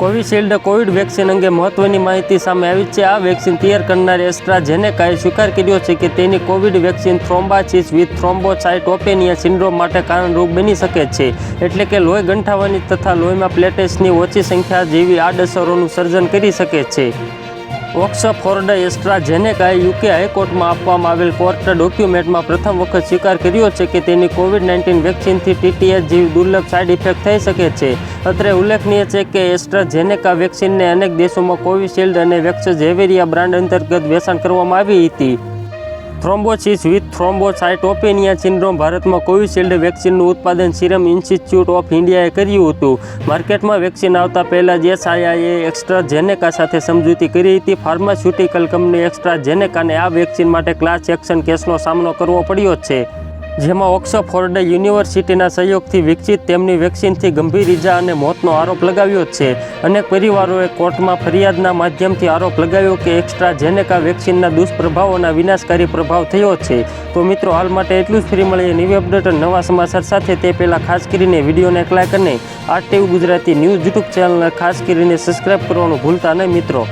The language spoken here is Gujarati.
કોવિશિલ્ડ કોવિડ વેક્સિન અંગે મહત્વની માહિતી સામે આવી છે. આ વેક્સિન તૈયાર કરનાર એસ્ટ્રાઝેનેકાએ સ્વીકાર કર્યો છે કે તેની Covid vaccine thrombosis with thrombocytopenia syndrome માટે કારણરૂપ બની શકે છે. એટલે કે લોહી ગંઠાવાની તથા લોહીમાં પ્લેટેસની ઓછી સંખ્યા જેવી આડઅસરોનું સર્જન કરી શકે છે. ઓક્સફોર્ડ એસ્ટ્રાઝેનેકાએ યુકે હાઈકોર્ટમાં આપવામાં આવેલ કોર્ટ ડોક્યુમેન્ટમાં પ્રથમ વખત સ્વીકાર કર્યો છે કે તેની કોવિડ નાઇન્ટીન વેક્સિનથી ટીટીએસ જેવી દુર્લભ સાઇડ ઇફેક્ટ થઈ શકે છે. અત્રે ઉલ્લેખનીય છે કે એસ્ટ્રાઝેનેકા વેક્સિનને અનેક દેશોમાં કોવિશિલ્ડ અને વેક્સ ઝેવેરિયા બ્રાન્ડ અંતર્ગત વેચાણ કરવામાં આવી હતી. થ્રોમ્બોસિસ વિથ થ્રોમ્બોસાઇટોપેનિયા સિન્ડ્રોમ ભારતમાં કોવિશિલ્ડ વેક્સિનનું ઉત્પાદન સિરમ ઇન્સ્ટિટ્યૂટ ઓફ ઇન્ડિયાએ કર્યું હતું. માર્કેટમાં વેક્સિન આવતા પહેલાં જ એસઆઈઆઈએ એક્સ્ટ્રાઝેનેકા સાથે સમજૂતી કરી હતી. ફાર્માસ્યુટિકલ કંપની એક્સ્ટ્રાઝેનેકાને આ વેક્સિન માટે ક્લાસ એક્શન કેસનો સામનો કરવો પડ્યો છે. જેમાં ઓક્સફોર્ડે યુનિવર્સિટીના સહયોગથી વિકસિત તેમની વેક્સિનથી ગંભીર ઇજા અને મોતનો આરોપ લગાવ્યો છે. અનેક પરિવારોએ કોર્ટમાં ફરિયાદના માધ્યમથી આરોપ લગાવ્યો કે એક્સ્ટ્રા જેનેકા વેક્સિનના દુષ્પ્રભાવોના વિનાશકારી પ્રભાવ થયો છે. તો મિત્રો, હાલ માટે એટલું જ ફ્રી મળીએ ન્યૂ અપડેટ નવા સમાચાર સાથે. તે પહેલાં ખાસ કરીને વિડીયોને એક લાઇક અને આ ગુજરાતી ન્યૂઝ યુટ્યુબ ચેનલને ખાસ કરીને સબસ્ક્રાઈબ કરવાનું ભૂલતા નહીં મિત્રો.